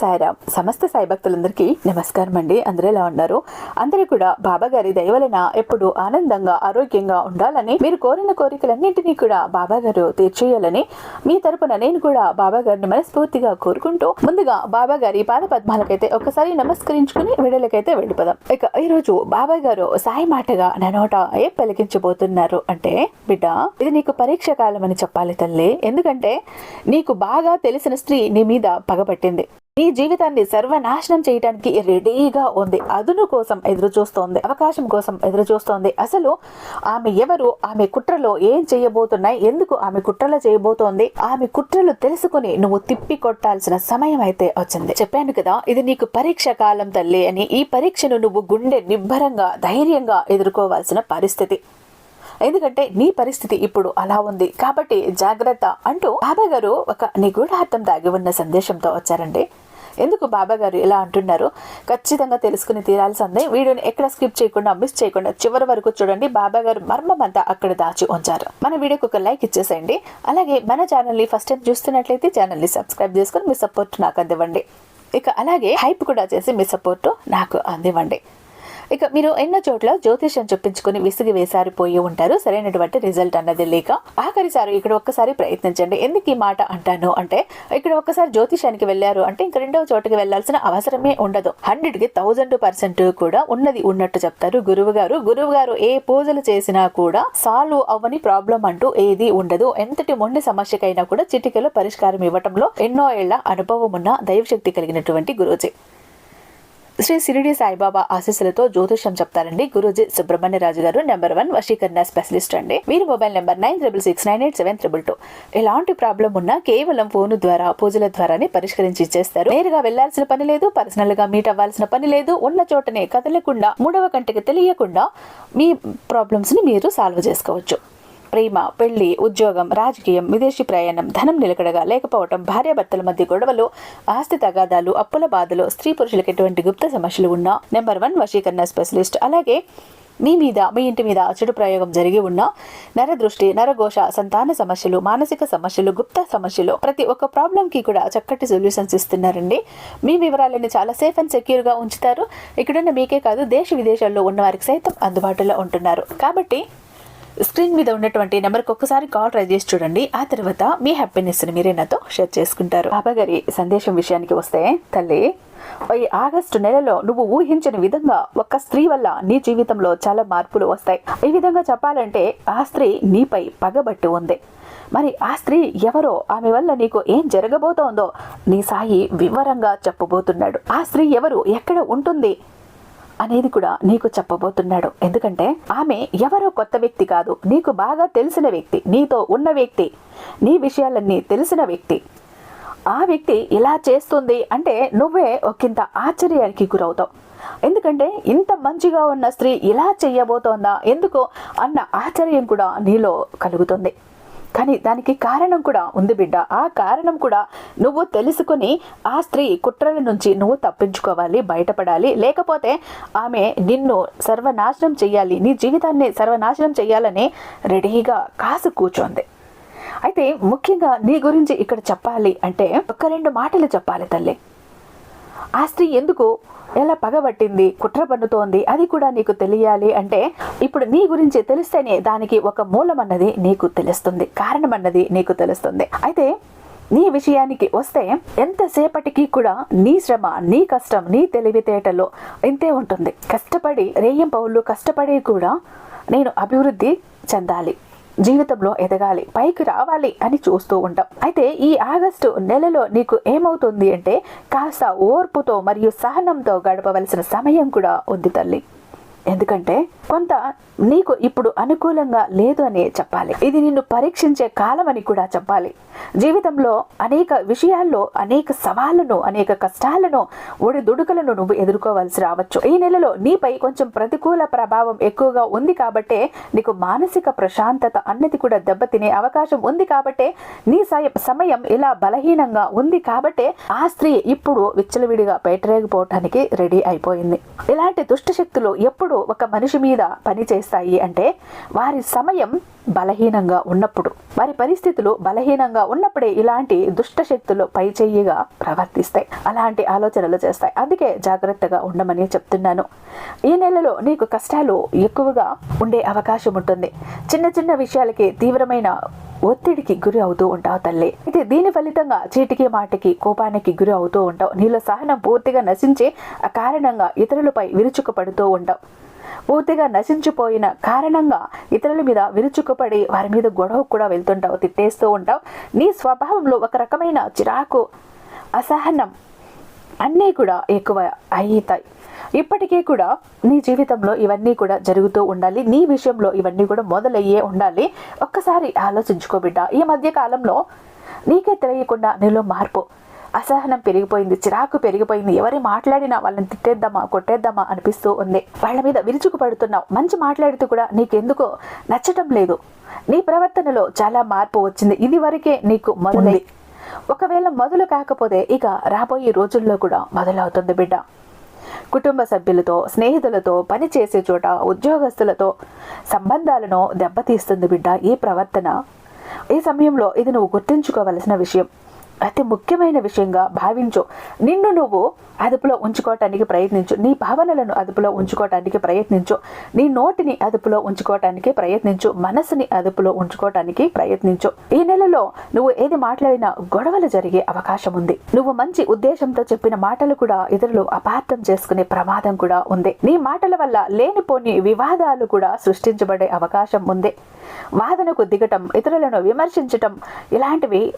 సాయిరామ్. సమస్త సాయి భక్తులందరికీ నమస్కారం అండి. అందరూ ఎలా ఉన్నారు? అందరూ కూడా బాబా గారి దయవలన ఎప్పుడు ఆనందంగా ఆరోగ్యంగా ఉండాలని మీరు కోరిన కోరికలన్నింటినీ కూడా బాబా గారు తీర్చేయాలని మీ తరపున నేను కూడా బాబా గారిని మనస్ఫూర్తిగా కోరుకుంటూ ముందుగా బాబా గారి పాద పద్మాలకైతే ఒకసారి నమస్కరించుకుని విడలకైతే వెళ్ళిపోదాం. ఇక ఈరోజు రోజు బాబా గారు సాయి మాటగా నా నోట ఏ పలికించబోతున్నారు అంటే బిడ్డ ఇది నీకు పరీక్ష కాలం అని చెప్పాలి తల్లి. ఎందుకంటే నీకు బాగా తెలిసిన స్త్రీ నీ మీద పగబట్టింది నీ జీవితాన్ని సర్వనాశనం చేయడానికి రెడీగా ఉంది. అదును కోసం ఎదురు చూస్తోంది అవకాశం కోసం ఎదురు చూస్తోంది అసలు ఆమె ఎవరు? ఆమె కుట్రలో ఏం చేయబోతున్నాయి? ఎందుకు ఆమె కుట్రలు చేయబోతోంది? ఆమె కుట్రలు తెలుసుకుని నువ్వు తిప్పి కొట్టాల్సిన సమయం అయితే వచ్చింది. చెప్పాను కదా ఇది నీకు పరీక్ష కాలం తల్లి అని. ఈ పరీక్షను నువ్వు గుండె నిబ్బరంగా ధైర్యంగా ఎదుర్కోవాల్సిన పరిస్థితి. ఎందుకంటే నీ పరిస్థితి ఇప్పుడు అలా ఉంది. కాబట్టి జాగ్రత్త అంటూ బాబా గారు ఒక నిగూఢార్థం దాగి ఉన్న సందేశంతో వచ్చారండి. ఎందుకు బాబా గారు ఇలా అంటున్నారు? ఖచ్చితంగా తెలుసుకుని తీరాల్సిందే. వీడియోని ఎక్కడ స్కిప్ చేయకుండా మిస్ చేయకుండా చివరి వరకు చూడండి. బాబా గారు మర్మం అంతా అక్కడ దాచి ఉంచారు. మన వీడియోకి ఒక లైక్ ఇచ్చేసేయండి. అలాగే మన ఛానల్ని ఫస్ట్ టైం చూస్తున్నట్లయితే ఛానల్ని సబ్స్క్రైబ్ చేసుకుని మీ సపోర్ట్ నాకు అందివ్వండి. ఇక అలాగే హైప్ కూడా చేసి మీ సపోర్ట్ నాకు అందివ్వండి. ఇక మీరు ఎన్నో చోట్ల జ్యోతిష్యం చెప్పించుకుని విసిగి వేసారిపోయి ఉంటారు. సరైనటువంటి రిజల్ట్ అన్నది లేక ఆఖరిసారి ఇక్కడ ఒక్కసారి ప్రయత్నించండి. ఎందుకు ఈ మాట అంటాను అంటే ఇక్కడ ఒక్కసారి జ్యోతిష్యానికి వెళ్ళారు అంటే ఇంక రెండవ చోటుకి వెళ్ళాల్సిన అవసరమే ఉండదు. హండ్రెడ్కి థౌజండ్ పర్సెంట్ కూడా ఉన్నది ఉన్నట్టు చెప్తారు గురువు గారు. గురువు గారు ఏ పూజలు చేసినా కూడా సాల్వ్ అవ్వని ప్రాబ్లం అంటూ ఏది ఉండదు. ఎంతటి మొండి సమస్యకైనా కూడా చిటికలో పరిష్కారం ఇవ్వటంలో ఎన్నో ఏళ్ళ అనుభవం ఉన్న దైవశక్తి కలిగినటువంటి గురువుజీ శ్రీ సిరిడి సాయిబాబా ఆశీస్సులతో జ్యోతిషం చెప్తారండి. గురూజీ సుబ్రహ్మణ్యరాజు గారు నెంబర్ వన్ వశీకరణ స్పెషలిస్ట్ అండి. వీరి mobile number nine triple six nine eight seven triple two. ఎలాంటి ప్రాబ్లం ఉన్నా కేవలం ఫోన్ ద్వారా పూజల ద్వారానే పరిష్కరించి ఇచ్చేస్తారు. నేరుగా వెళ్ళాల్సిన పని లేదు పర్సనల్గా మీట్ అవ్వాల్సిన పని లేదు ఉన్న చోటనే కదలకుండా మూడవ కంటికి తెలియకుండా మీ ప్రాబ్లమ్స్ని మీరు సాల్వ్ చేసుకోవచ్చు. ప్రేమ పెళ్ళి ఉద్యోగం రాజకీయం విదేశీ ప్రయాణం ధనం నిలకడగా లేకపోవటం భార్యాభర్తల మధ్య గొడవలు ఆస్తి తగాదాలు అప్పుల బాధలు స్త్రీ పురుషులకు ఎటువంటి గుప్త సమస్యలు ఉన్నా నెంబర్ వన్ వశీకరణ స్పెషలిస్ట్. అలాగే మీ మీద మీ ఇంటి మీద చెడు ప్రయోగం జరిగి ఉన్న నరదృష్టి నరఘోష సంతాన సమస్యలు మానసిక సమస్యలు గుప్త సమస్యలు ప్రతి ఒక్క ప్రాబ్లం కి కూడా చక్కటి సొల్యూషన్స్ ఇస్తున్నారండి. మీ వివరాలను చాలా సేఫ్ అండ్ సెక్యూర్గా ఉంచుతారు. ఇక్కడున్న మీకే కాదు దేశ విదేశాల్లో ఉన్న వారికి సైతం అందుబాటులో ఉంటున్నారు. కాబట్టి స్క్రీన్ మీద ఉన్నటువంటి నెంబర్కి ఒక్కసారి కాల్ ట్రై చేసి చూడండి. ఆ తర్వాత మీ హ్యాపీనెస్ని మీరే నాతో షేర్ చేసుకుంటారు. బాబాగారి సందేశం విషయానికి వస్తే తల్లి ఈ ఆగస్టు నెలలో నువ్వు ఊహించని విధంగా ఒక స్త్రీ వల్ల నీ జీవితంలో చాలా మార్పులు వస్తాయి. ఈ విధంగా చెప్పాలంటే ఆ స్త్రీ నీపై పగబట్టి ఉంది. మరి ఆ స్త్రీ ఎవరో ఆమె వల్ల నీకు ఏం జరగబోతోందో నీ సాయి వివరంగా చెప్పబోతున్నాడు. ఆ స్త్రీ ఎవరు? ఎక్కడ ఉంటుంది? అనేది కూడా నీకు చెప్పబోతున్నాడు. ఎందుకంటే ఆమె ఎవరో కొత్త వ్యక్తి కాదు. నీకు బాగా తెలిసిన వ్యక్తి నీతో ఉన్న వ్యక్తి నీ విషయాలన్నీ తెలిసిన వ్యక్తి. ఆ వ్యక్తి ఇలా చేస్తుంది అంటే నువ్వే ఒకంత ఆశ్చర్యానికి గురవుతావు. ఎందుకంటే ఇంత మంచిగా ఉన్న స్త్రీ ఇలా చెయ్యబోతోందా ఎందుకు? అన్న ఆశ్చర్యం కూడా నీలో కలుగుతుంది. కానీ దానికి కారణం కూడా ఉంది బిడ్డ. ఆ కారణం కూడా నువ్వు తెలుసుకుని ఆ స్త్రీ కుట్రల నుంచి నువ్వు తప్పించుకోవాలి బయటపడాలి. లేకపోతే ఆమె నిన్ను సర్వనాశనం చెయ్యాలి నీ జీవితాన్ని సర్వనాశనం చెయ్యాలని రెడీగా కాసు కూర్చోంది అయితే ముఖ్యంగా నీ గురించి ఇక్కడ చెప్పాలి అంటే ఒక రెండు మాటలు చెప్పాలి తల్లి. ఆ స్త్రీ ఎందుకు ఎలా పగబట్టింది కుట్ర పన్నుతోంది అది కూడా నీకు తెలియాలి అంటే ఇప్పుడు నీ గురించి తెలిస్తేనే దానికి ఒక మూలం అన్నది నీకు తెలుస్తుంది కారణం అన్నది నీకు తెలుస్తుంది. అయితే నీ విషయానికి వస్తే ఎంతసేపటికి కూడా నీ శ్రమ నీ కష్టం నీ తెలివితేటలో ఇంతే ఉంటుంది. కష్టపడి రేయం పౌళ్ళు కష్టపడి కూడా నేను అభివృద్ధి చెందాలి. జీవితంలో ఎదగాలి పైకి రావాలి అని చూస్తూ ఉంటాం. అయితే ఈ ఆగస్టు నెలలో నీకు ఏమవుతుంది అంటే కాస్త ఓర్పుతో మరియు సహనంతో గడపవలసిన సమయం కూడా ఉంది తల్లి. ఎందుకంటే కొంత నీకు ఇప్పుడు అనుకూలంగా లేదు అని చెప్పాలి. ఇది నిన్ను పరీక్షించే కాలం అని కూడా చెప్పాలి. జీవితంలో అనేక విషయాల్లో అనేక సవాళ్ళను అనేక కష్టాలను ఒడిదుడుకులను నువ్వు ఎదుర్కోవాల్సి రావచ్చు. ఈ నెలలో నీపై కొంచెం ప్రతికూల ప్రభావం ఎక్కువగా ఉంది కాబట్టే నీకు మానసిక ప్రశాంతత అన్నది కూడా దెబ్బతినే అవకాశం ఉంది కాబట్టే నీ సమయం ఇలా బలహీనంగా ఉంది కాబట్టే ఆ స్త్రీ ఇప్పుడు విచ్చలవిడిగా పేటరేగిపోవటానికి రెడీ అయిపోయింది. ఇలాంటి దుష్ట శక్తులు ఎప్పుడు ఒక మనిషి మీద పని చేస్తాయి అంటే వారి సమయం బలహీనంగా ఉన్నప్పుడు. వారి పరిస్థితులు బలహీనంగా ఉన్నప్పుడే ఇలాంటి దుష్ట శక్తులు పై చెయ్యిగా ప్రవర్తిస్తాయి. అలాంటి ఆలోచనలు చేస్తాయి. అందుకే జాగ్రత్తగా ఉండమని చెప్తున్నాను. ఈ నెలలో నీకు కష్టాలు ఎక్కువగా ఉండే అవకాశం ఉంటుంది. చిన్న చిన్న విషయాలకి తీవ్రమైన ఒత్తిడికి గురి అవుతూ ఉంటావు తల్లి. అయితే దీని ఫలితంగా చీటికి మాటికి కోపానికి గురి అవుతూ ఉంటావు. నీలో సహనం పూర్తిగా నశించి ఆ కారణంగా ఇతరులపై విరుచుకుపడుతూ ఉంటావు. పూర్తిగా నశించిపోయిన కారణంగా ఇతరుల మీద విరుచుకుపడి వారి మీద గొడవ కూడా వెళ్తుంటావు తిట్టేస్తూ ఉంటావు. నీ స్వభావంలో ఒక రకమైన చిరాకు అసహనం అన్నీ కూడా ఎక్కువ అవుతాయి ఇప్పటికే కూడా నీ జీవితంలో ఇవన్నీ కూడా జరుగుతూ ఉండాలి. నీ విషయంలో ఇవన్నీ కూడా మొదలయ్యే ఉండాలి. ఒక్కసారి ఆలోచించుకో బిడ్డ. ఈ మధ్య కాలంలో నీకే తెలియకుండా నీలో మార్పు అసహనం పెరిగిపోయింది చిరాకు పెరిగిపోయింది. ఎవరి మాట్లాడినా వాళ్ళని తిట్టేద్దామా కొట్టేద్దామా అనిపిస్తూ ఉంది. వాళ్ళ మీద విరుచుకు పడుతున్నావు. మంచి మాట్లాడితే కూడా నీకెందుకో నచ్చటం లేదు. నీ ప్రవర్తనలో చాలా మార్పు వచ్చింది. ఇది వరకే నీకు మొదలై ఒకవేళ మొదలు కాకపోతే ఇక రాబోయే రోజుల్లో కూడా మొదలవుతుంది బిడ్డ. కుటుంబ సభ్యులతో స్నేహితులతో పని చేసే చోట ఉద్యోగస్తులతో సంబంధాలను దెబ్బతీస్తుంది బిడ్డ ఈ ప్రవర్తన. ఈ సమయంలో ఇది నువ్వు గుర్తుంచుకోవలసిన విషయం. అతి ముఖ్యమైన విషయంగా భావించు. నిన్ను నువ్వు అదుపులో ఉంచుకోవటానికి ప్రయత్నించు. నీ భావనలను అదుపులో ఉంచుకోవటానికి ప్రయత్నించు. నీ నోటిని అదుపులో ఉంచుకోవటానికి ప్రయత్నించు. మనసుని అదుపులో ఉంచుకోవటానికి ప్రయత్నించు. ఈ నెలలో నువ్వు ఏది మాట్లాడినా గొడవలు జరిగే అవకాశం ఉంది. నువ్వు మంచి ఉద్దేశంతో చెప్పిన మాటలు కూడా ఇతరులు అపార్థం చేసుకునే ప్రమాదం కూడా ఉంది. నీ మాటల వల్ల లేనిపోని వివాదాలు కూడా సృష్టించబడే అవకాశం ఉంది. వాదనకు దిగటం ఇతరులను విమర్శించటం ఇలాంటివి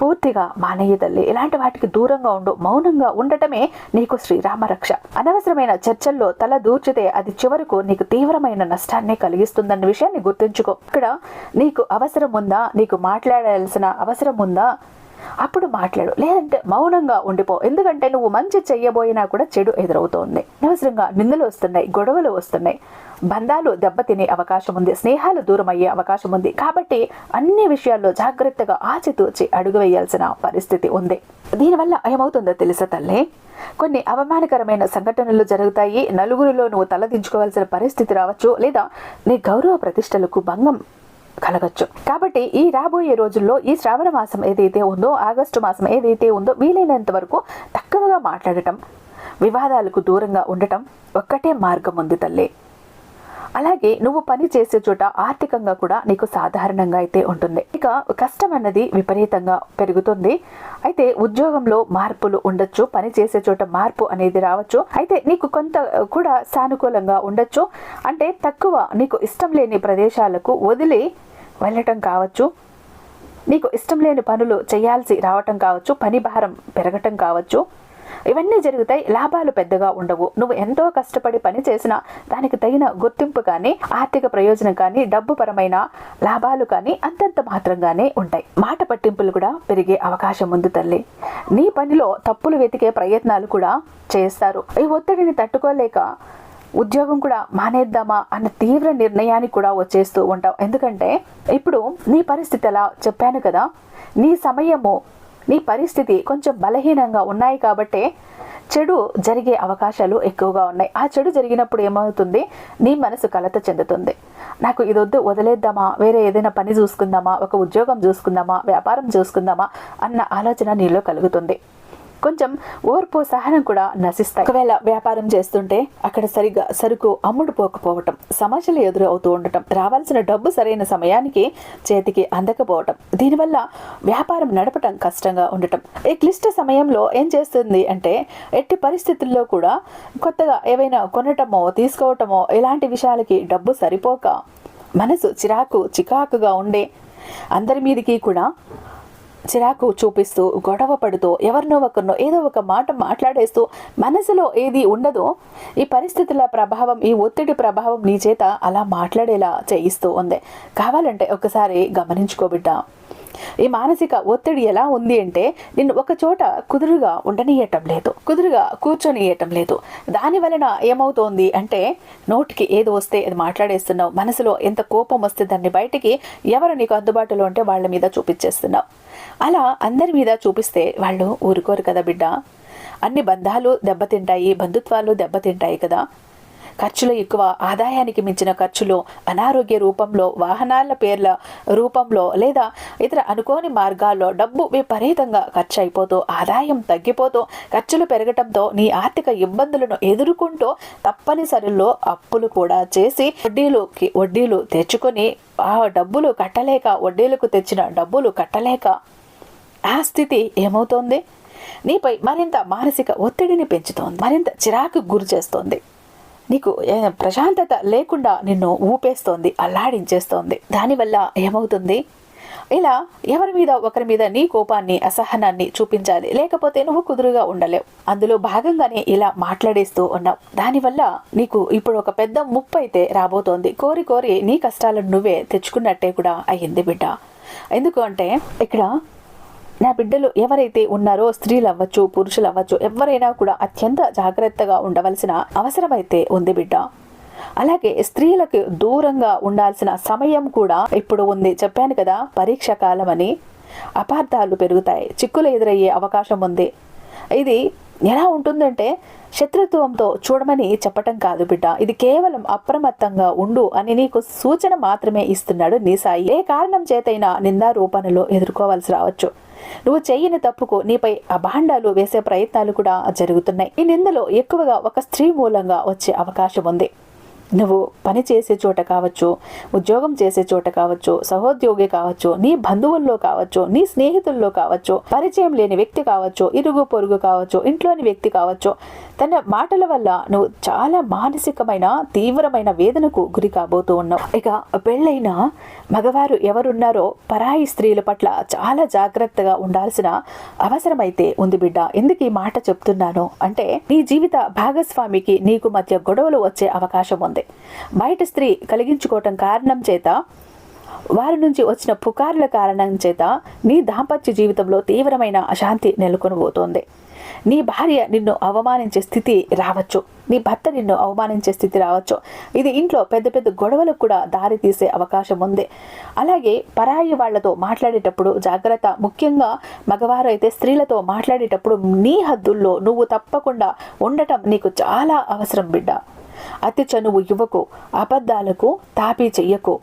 పూర్తిగా మానయ్య తల్లి ఇలాంటి వాటికి దూరంగా ఉండు మౌనంగా ఉండటమే నీకు శ్రీరామరక్ష. అనవసరమైన చర్చల్లో తల దూర్చితే అది చివరకు నీకు తీవ్రమైన నష్టాన్ని కలిగిస్తుందన్న విషయాన్ని గుర్తుంచుకో. ఇక్కడ నీకు అవసరం ఉందా నీకు మాట్లాడాల్సిన అవసరం ఉందా అప్పుడు మాట్లాడు లేదంటే మౌనంగా ఉండిపో ఎందుకంటే నువ్వు మంచి చెయ్యబోయినా కూడా చెడు ఎదురవుతోంది. అనవసరంగా నిందలు వస్తున్నాయి గొడవలు వస్తున్నాయి. బంధాలు దెబ్బతినే అవకాశం ఉంది స్నేహాలు దూరం అయ్యే అవకాశం ఉంది. కాబట్టి అన్ని విషయాల్లో జాగ్రత్తగా ఆచితూచి అడుగు వేయాల్సిన పరిస్థితి ఉంది. దీనివల్ల ఏమవుతుందో తెలుసా తల్లి? కొన్ని అవమానకరమైన సంఘటనలు జరుగుతాయి. నలుగురిలో నువ్వు తలదించుకోవాల్సిన పరిస్థితి రావచ్చు. లేదా నీ గౌరవ ప్రతిష్టలకు భంగం కలగచ్చు. కాబట్టి ఈ రాబోయే రోజుల్లో ఈ శ్రావణ మాసం ఏదైతే ఉందో ఆగస్టు మాసం ఏదైతే ఉందో వీలైనంత వరకు తక్కువగా మాట్లాడటం వివాదాలకు దూరంగా ఉండటం ఒక్కటే మార్గం ఉంది తల్లి. అలాగే నువ్వు పని చేసే చోట ఆర్థికంగా కూడా నీకు సాధారణంగా అయితే ఉంటుంది. ఇక కష్టం అన్నది విపరీతంగా పెరుగుతుంది. అయితే ఉద్యోగంలో మార్పులు ఉండొచ్చు పని చేసే చోట మార్పు అనేది రావచ్చు. అయితే నీకు కొంత కూడా సానుకూలంగా ఉండొచ్చు. అంటే తక్కువ నీకు ఇష్టం లేని ప్రదేశాలకు వదిలి వెళ్ళటం కావచ్చు. నీకు ఇష్టం లేని పనులు చేయాల్సి రావటం కావచ్చు. పని భారం పెరగటం కావచ్చు. ఇవన్నీ జరుగుతాయి లాభాలు పెద్దగా ఉండవు. నువ్వు ఎంతో కష్టపడి పని చేసినా దానికి తగిన గుర్తింపు కానీ ఆర్థిక ప్రయోజనం కానీ డబ్బు పరమైన లాభాలు కానీ అంతంత మాత్రంగానే ఉంటాయి. మాట పట్టింపులు కూడా పెరిగే అవకాశం ఉంది తల్లి. నీ పనిలో తప్పులు వెతికే ప్రయత్నాలు కూడా చేస్తారు. ఈ ఒత్తిడిని తట్టుకోలేక ఉద్యోగం కూడా మానేద్దామా అన్న తీవ్ర నిర్ణయానికి కూడా వచ్చేస్తూ ఉంటావు. ఎందుకంటే ఇప్పుడు నీ పరిస్థితి ఎలా చెప్పాను కదా నీ సమయము నీ పరిస్థితి కొంచెం బలహీనంగా ఉన్నాయి కాబట్టే చెడు జరిగే అవకాశాలు ఎక్కువగా ఉన్నాయి. ఆ చెడు జరిగినప్పుడు ఏమవుతుంది? నీ మనసు కలత చెందుతుంది. నాకు ఇదొద్దు వదిలేద్దామా? వేరే ఏదైనా పని చూసుకుందామా? ఒక ఉద్యోగం చూసుకుందామా? వ్యాపారం చూసుకుందామా? అన్న ఆలోచన నీలో కలుగుతుంది. కొంచెం ఓర్పు సహనం కూడా నశిస్తాయి. ఒకవేళ వ్యాపారం చేస్తుంటే అక్కడ సరిగా సరుకు అమ్ముడు పోకపోవటం సమస్యలు ఎదురు అవుతూ ఉండటం రావాల్సిన డబ్బు సరైన సమయానికి చేతికి అందకపోవటం దీనివల్ల వ్యాపారం నడపటం కష్టంగా ఉండటం. ఈ క్లిష్ట సమయంలో ఏం చేస్తుంది అంటే ఎట్టి పరిస్థితుల్లో కూడా కొత్తగా ఏవైనా కొనటమో తీసుకోవటమో ఇలాంటి విషయాలకి డబ్బు సరిపోక మనసు చిరాకు చికాకుగా ఉండే అందరి మీదకి కూడా చిరాకు చూపిస్తూ గొడవ పడుతూ ఎవరినో ఒకరినో ఏదో ఒక మాట మాట్లాడేస్తూ మనసులో ఏది ఉండదో ఈ పరిస్థితుల ప్రభావం ఈ ఒత్తిడి ప్రభావం నీ చేత అలా మాట్లాడేలా చేయిస్తూ ఉంది. కావాలంటే ఒకసారి గమనించుకోబిడ్డా ఈ మానసిక ఒత్తిడి ఎలా ఉంది అంటే నిన్ను ఒక చోట కుదురుగా ఉండనీయటం లేదు కుదురుగా కూర్చొనియటం లేదు. దాని వలన ఏమవుతోంది అంటే నోటికి ఏది వస్తే అది మాట్లాడేస్తున్నావు మనసులో ఎంత కోపం వస్తే దాన్ని బయటికి ఎవరు నీకు అందుబాటులో ఉంటే వాళ్ళ మీద చూపించేస్తున్నావు. అలా అందరి మీద చూపిస్తే వాళ్ళు ఊరుకోరు కదా బిడ్డ. అన్ని బంధాలు దెబ్బతింటాయి బంధుత్వాలు దెబ్బతింటాయి కదా. ఖర్చులు ఎక్కువ ఆదాయానికి మించిన ఖర్చులు అనారోగ్య రూపంలో వాహనాల పేర్ల రూపంలో లేదా ఇతర అనుకోని మార్గాల్లో డబ్బు విపరీతంగా ఖర్చు అయిపోతూ ఆదాయం తగ్గిపోతూ ఖర్చులు పెరగటంతో నీ ఆర్థిక ఇబ్బందులను ఎదుర్కొంటూ తప్పనిసరిలో అప్పులు కూడా చేసి వడ్డీలుకి వడ్డీలు తెచ్చుకొని ఆ డబ్బులు కట్టలేక వడ్డీలకు తెచ్చిన డబ్బులు కట్టలేక ఆ స్థితి ఏమవుతోంది? నీపై మరింత మానసిక ఒత్తిడిని పెంచుతోంది మరింత చిరాకు గురి చేస్తోంది నీకు ప్రశాంతత లేకుండా నిన్ను ఊపేస్తోంది అల్లాడించేస్తోంది. దానివల్ల ఏమవుతుంది? ఇలా ఎవరి మీద ఒకరి మీద నీ కోపాన్ని అసహనాన్ని చూపించాలి. లేకపోతే నువ్వు కుదురుగా ఉండలేవు. అందులో భాగంగానే ఇలా మాట్లాడేస్తూ ఉన్నావు. దానివల్ల నీకు ఇప్పుడు ఒక పెద్ద ముప్పు అయితే రాబోతోంది. కోరి కోరి నీ కష్టాలను నువ్వే తెచ్చుకున్నట్టే కూడా అయ్యింది బిడ్డ. ఎందుకు అంటే ఇక్కడ నా బిడ్డలు ఎవరైతే ఉన్నారో స్త్రీలు అవ్వచ్చు పురుషులు అవ్వచ్చు ఎవరైనా కూడా అత్యంత జాగ్రత్తగా ఉండవలసిన అవసరమైతే ఉంది బిడ్డ. అలాగే స్త్రీలకు దూరంగా ఉండాల్సిన సమయం కూడా ఇప్పుడు ఉంది. చెప్పాను కదా పరీక్ష కాలం అని అపార్థాలు పెరుగుతాయి. చిక్కులు ఎదురయ్యే అవకాశం ఉంది. ఇది ఎలా ఉంటుందంటే శత్రుత్వంతో చూడమని చెప్పటం కాదు బిడ్డ. ఇది కేవలం అప్రమత్తంగా ఉండు అని నీకు సూచన మాత్రమే ఇస్తున్నాడు నీ సాయి ఏ కారణం చేతైనా నిందారూపణలో ఎదుర్కోవాల్సి రావచ్చు. నువ్వు చేయని తప్పుకు నీపై అభాండాలు వేసే ప్రయత్నాలు కూడా జరుగుతున్నాయి. ఈ నిందలో ఎక్కువగా ఒక స్త్రీ మూలంగా వచ్చే అవకాశం ఉంది. నువ్వు పని చేసే చోట కావచ్చు ఉద్యోగం చేసే చోట కావచ్చు సహోద్యోగి కావచ్చు నీ బంధువుల్లో కావచ్చు నీ స్నేహితుల్లో కావచ్చు పరిచయం లేని వ్యక్తి కావచ్చు ఇరుగు పొరుగు కావచ్చు ఇంట్లోని వ్యక్తి కావచ్చు తన మాటల వల్ల నువ్వు చాలా మానసికమైన తీవ్రమైన వేదనకు గురి కాబోతూ ఉన్నావు. ఇక పెళ్ళైన మగవారు ఎవరున్నారో పరాయి స్త్రీల పట్ల చాలా జాగ్రత్తగా ఉండాల్సిన అవసరమైతే ఉంది బిడ్డ. ఎందుకు ఈ మాట చెప్తున్నాను? అంటే నీ జీవిత భాగస్వామికి నీకు మధ్య గొడవలు వచ్చే అవకాశం ఉంది. బయట స్త్రీ కలిగించుకోవటం కారణం చేత వారి నుంచి వచ్చిన పుకార్ల కారణం చేత నీ దాంపత్య జీవితంలో తీవ్రమైన అశాంతి నెలకొనబోతోంది. నీ భార్య నిన్ను అవమానించే స్థితి రావచ్చు. నీ భర్త నిన్ను అవమానించే స్థితి రావచ్చు. ఇది ఇంట్లో పెద్ద పెద్ద గొడవలకు కూడా దారి తీసే అవకాశం ఉంది. అలాగే పరాయి వాళ్ళతో మాట్లాడేటప్పుడు జాగ్రత్త. ముఖ్యంగా మగవారు అయితే స్త్రీలతో మాట్లాడేటప్పుడు నీ హద్దుల్లో నువ్వు తప్పకుండా ఉండటం నీకు చాలా అవసరం బిడ్డ. అతి చనువు యువకు అబద్ధాలకు తాపీ చెయ్యకు.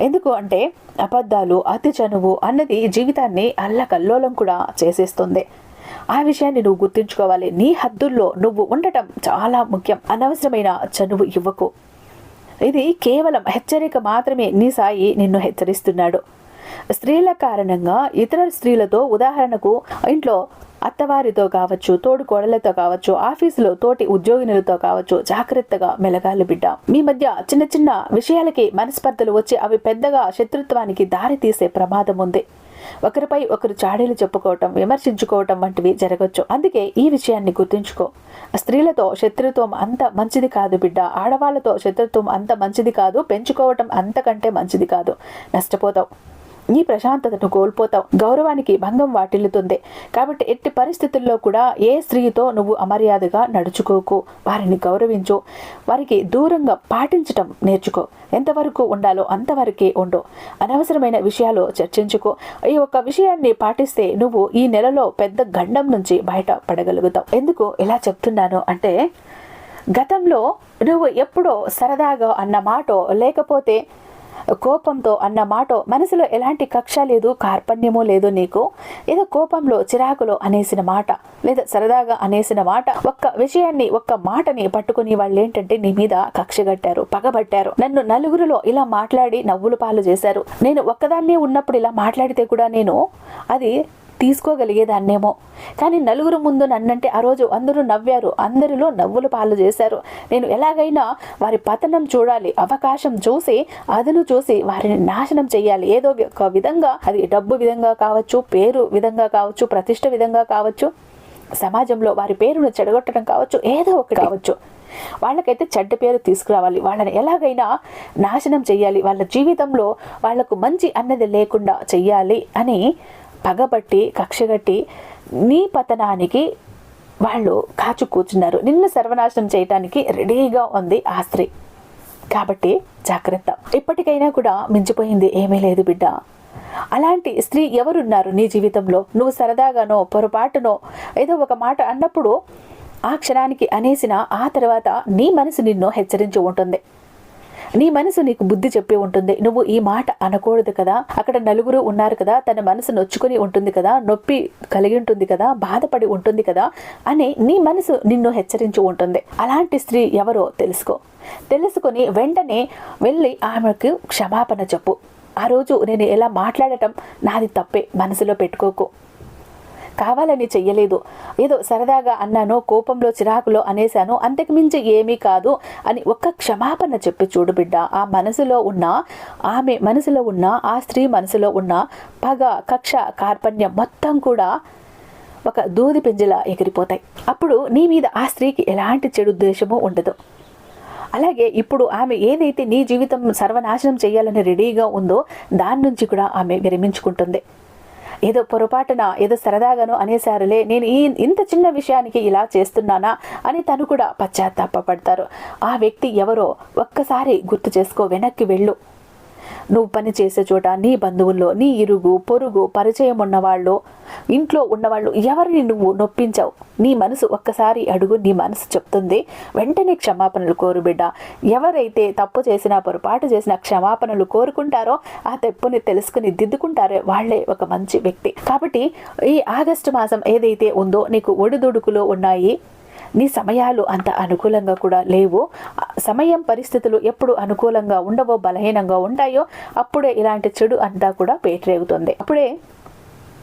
ఎందుకు అంటే అబద్ధాలు అతి చనువు అన్నది జీవితాన్ని అల్లకల్లోలం కూడా చేసేస్తుంది. ఆ విషయాన్ని నువ్వు గుర్తుంచుకోవాలి. నీ హద్దుల్లో నువ్వు ఉండటం చాలా ముఖ్యం. అనవసరమైన చనువు ఇవ్వకు. ఇది కేవలం హెచ్చరిక మాత్రమే. నీ సాయి నిన్ను హెచ్చరిస్తున్నాడు. స్త్రీల కారణంగా ఇతర స్త్రీలతో ఉదాహరణకు ఇంట్లో అత్తవారితో కావచ్చు తోడు కోడలతో కావచ్చు ఆఫీసులో తోటి ఉద్యోగినులతో కావచ్చు జాగ్రత్తగా మెలగాలి బిడ్డ. మీ మధ్య చిన్న చిన్న విషయాలకి మనస్పర్ధలు వచ్చి అవి పెద్దగా శత్రుత్వానికి దారి తీసే ప్రమాదం ఉంది. ఒకరిపై ఒకరు చాడీలు చెప్పుకోవటం విమర్శించుకోవటం వంటివి జరగచ్చు. అందుకే ఈ విషయాన్ని గుర్తుంచుకో. స్త్రీలతో శత్రుత్వం అంత మంచిది కాదు బిడ్డ. ఆడవాళ్ళతో శత్రుత్వం అంత మంచిది కాదు. పెంచుకోవటం అంతకంటే మంచిది కాదు. నష్టపోతావు. నీ ప్రశాంతతను కోల్పోతావు. గౌరవానికి భంగం వాటిల్లుతుంది. కాబట్టి ఎట్టి పరిస్థితుల్లో కూడా ఏ స్త్రీతో నువ్వు అమర్యాదగా నడుచుకోకు. వారిని గౌరవించు. వారికి దూరంగా పాటించటం నేర్చుకో. ఎంతవరకు ఉండాలో అంతవరకే ఉండు. అనవసరమైన విషయాలు చర్చించుకో. ఈ ఒక్క విషయాన్ని పాటిస్తే నువ్వు ఈ నెలలో పెద్ద గండం నుంచి బయట పడగలుగుతావు. ఎందుకు ఇలా చెప్తున్నాను అంటే గతంలో నువ్వు ఎప్పుడో సరదాగా అన్న మాట లేకపోతే కోపంతో అన్న మాట మనసులో ఎలాంటి కక్ష లేదు కార్పణ్యమో లేదు నీకు? ఏదో కోపంలో చిరాకులో అనేసిన మాట లేదా సరదాగా అనేసిన మాట ఒక్క విషయాన్ని ఒక్క మాటని పట్టుకుని వాళ్ళు ఏంటంటే నీ మీద కక్షగట్టారు పగబట్టారు నన్ను నలుగురిలో ఇలా మాట్లాడి నవ్వులు పాలు చేశారు. నేను ఒక్కదాన్నే ఉన్నప్పుడు ఇలా మాట్లాడితే కూడా నేను అది తీసుకోగలిగేదాన్నేమో. కానీ నలుగురు ముందు నన్నంటే ఆ రోజు అందరూ నవ్వారు. అందరిలో నవ్వులు పాలు చేశారు. నేను ఎలాగైనా వారి పతనం చూడాలి అవకాశం చూసి అదను చూసి వారిని నాశనం చేయాలి ఏదో ఒక విధంగా అది డబ్బు విధంగా కావచ్చు పేరు విధంగా కావచ్చు ప్రతిష్ట విధంగా కావచ్చు సమాజంలో వారి పేరును చెడగొట్టడం కావచ్చు ఏదో ఒకటి కావచ్చు. వాళ్ళకైతే చెడ్డ పేరు తీసుకురావాలి. వాళ్ళని ఎలాగైనా నాశనం చేయాలి వాళ్ళ జీవితంలో వాళ్ళకు మంచి అన్నది లేకుండా చెయ్యాలి అని పగబట్టి కక్షగట్టి నీ పతనానికి వాళ్ళు కాచు కూర్చున్నారు. నిన్ను సర్వనాశనం చేయటానికి రెడీగా ఉంది ఆ స్త్రీ. కాబట్టి జాగ్రత్త. ఇప్పటికైనా కూడా మించిపోయింది ఏమీ లేదు బిడ్డ. అలాంటి స్త్రీ ఎవరున్నారు నీ జీవితంలో? నువ్వు సరదాగానో పొరపాటునో ఏదో ఒక మాట అన్నప్పుడు ఆ క్షణానికి అనేసిన ఆ తర్వాత నీ మనసు నిన్ను హెచ్చరించి ఉంటుంది. నీ మనసు నీకు బుద్ధి చెప్పి ఉంటుంది. నువ్వు ఈ మాట అనకూడదు కదా. అక్కడ నలుగురు ఉన్నారు కదా. తన మనసు నొచ్చుకొని ఉంటుంది కదా. నొప్పి కలిగి ఉంటుంది కదా. బాధపడి ఉంటుంది కదా అని నీ మనసు నిన్ను హెచ్చరించి ఉంటుంది. అలాంటి స్త్రీ ఎవరో తెలుసుకో. తెలుసుకొని వెంటనే వెళ్ళి ఆమెకు క్షమాపణ చెప్పు. ఆ రోజు నేను ఎలా మాట్లాడటం నాది తప్పే. మనసులో పెట్టుకోకు. కావాలని చెయ్యలేదు. ఏదో సరదాగా అన్నాను కోపంలో చిరాకులో అనేశాను. అంతకు మించి ఏమీ కాదు అని ఒక్క క్షమాపణ చెప్పి చూడు బిడ్డ ఆ మనసులో ఉన్న ఆమె మనసులో ఉన్న ఆ స్త్రీ మనసులో ఉన్న పగ కక్ష కార్పణ్యం మొత్తం కూడా ఒక దూది పింజలా ఎగిరిపోతాయి. అప్పుడు నీ మీద ఆ స్త్రీకి ఎలాంటి చెడు ఉద్దేశము ఉండదు. అలాగే ఇప్పుడు ఆమె ఏదైతే నీ జీవితం సర్వనాశనం చేయాలని రెడీగా ఉందో దాని నుంచి కూడా ఆమె విరమించుకుంటుంది. ఏదో పొరపాటున ఏదో సరదాగాను అనేసారులే నేను ఈ ఇంత చిన్న విషయానికి ఇలా చేస్తున్నానా అని తను కూడా పశ్చాత్తాపడతారు ఆ వ్యక్తి ఎవరో ఒక్కసారి గుర్తు చేసుకో వెనక్కి వెళ్ళు. నువ్వు పని చేసే చోట నీ బంధువుల్లో నీ ఇరుగు పొరుగు పరిచయం ఉన్నవాళ్ళు ఇంట్లో ఉన్నవాళ్ళు ఎవరిని నువ్వు నొప్పించావు? నీ మనసు ఒక్కసారి అడుగు నీ మనసు చెప్తుంది. వెంటనే క్షమాపణలు కోరు బిడ్డ. ఎవరైతే తప్పు చేసినా పొరపాటు చేసిన క్షమాపణలు కోరుకుంటారో ఆ తప్పుని తెలుసుకుని దిద్దుకుంటారో వాళ్ళే ఒక మంచి వ్యక్తి. కాబట్టి ఈ ఆగస్టు మాసం ఏదైతే ఉందో నీకు ఒడిదుడుకులో ఉన్నాయి నీ సమయాలు అంత అనుకూలంగా కూడా లేవు. సమయం పరిస్థితులు ఎప్పుడు అనుకూలంగా ఉండవో బలహీనంగా ఉంటాయో అప్పుడే ఇలాంటి చెడు అంతా కూడా పేటరేగుతుంది. అప్పుడే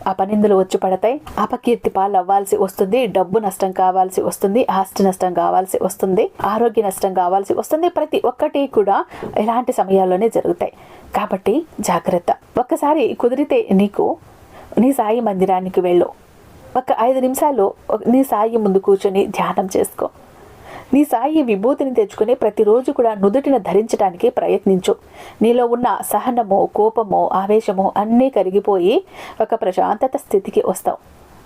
అపనిందులు వచ్చి పడతాయి. అపకీర్తి పాలు అవ్వాల్సి వస్తుంది. డబ్బు నష్టం కావాల్సి వస్తుంది. ఆస్తి నష్టం కావాల్సి వస్తుంది. ఆరోగ్య నష్టం కావాల్సి వస్తుంది. ప్రతి ఒక్కటి కూడా ఇలాంటి సమయాల్లోనే జరుగుతాయి. కాబట్టి జాగ్రత్త. ఒక్కసారి కుదిరితే నీకు నీ సాయి మందిరానికి వెళ్ళు. ఒక ఐదు నిమిషాలు నీ సాయి ముందు కూర్చొని ధ్యానం చేసుకో. నీ సాయి విభూతిని తెచ్చుకుని ప్రతిరోజు కూడా నుదుటిన ధరించడానికి ప్రయత్నించు. నీలో ఉన్న సహనము కోపము ఆవేశము అన్నీ కరిగిపోయి ఒక ప్రశాంతత స్థితికి వస్తావు.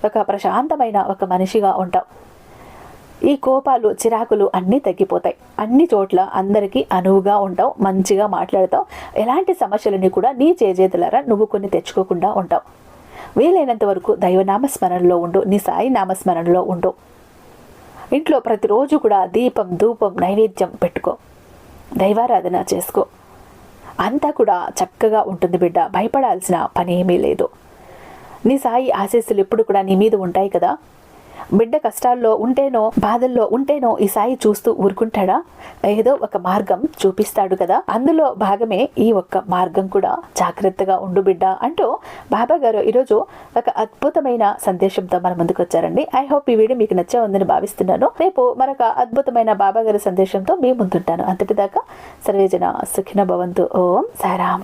ఒక ప్రశాంతమైన ఒక మనిషిగా ఉంటావు. ఈ కోపాలు చిరాకులు అన్నీ తగ్గిపోతాయి. అన్ని చోట్ల అందరికీ అనువుగా ఉంటావు మంచిగా మాట్లాడతావు. ఎలాంటి సమస్యలని కూడా నీ చేజేతులారా నువ్వు కొన్ని తెచ్చుకోకుండా ఉంటావు. వీలైనంత వరకు దైవనామస్మరణలో ఉండు నీ సాయి నామస్మరణలో ఉండు. ఇంట్లో ప్రతిరోజు కూడా దీపం ధూపం నైవేద్యం పెట్టుకో. దైవారాధన చేసుకో. అంతా కూడా చక్కగా ఉంటుంది బిడ్డ భయపడాల్సిన పని ఏమీ లేదు. నీ సాయి ఆశీస్సులు ఎప్పుడు కూడా నీ మీద ఉంటాయి కదా? బిడ్డ కష్టాల్లో ఉంటేనో బాధల్లో ఉంటేనో ఈ సాయి చూస్తూ ఊరుకుంటాడా? ఏదో ఒక మార్గం చూపిస్తాడు కదా. అందులో భాగమే ఈ ఒక్క మార్గం కూడా. జాగ్రత్తగా ఉండు బిడ్డ అంటూ బాబా గారు ఈరోజు ఒక అద్భుతమైన సందేశంతో మన ముందుకు వచ్చారండి. ఐ హోప్ ఈ వీడియో మీకు నచ్చే ఉందని భావిస్తున్నాను. రేపు మరొక అద్భుతమైన బాబా గారి సందేశంతో మీ ముందుంటాను. అంతటిదాకా సర్వేజన సుఖిన భవంతు. ఓం సారాం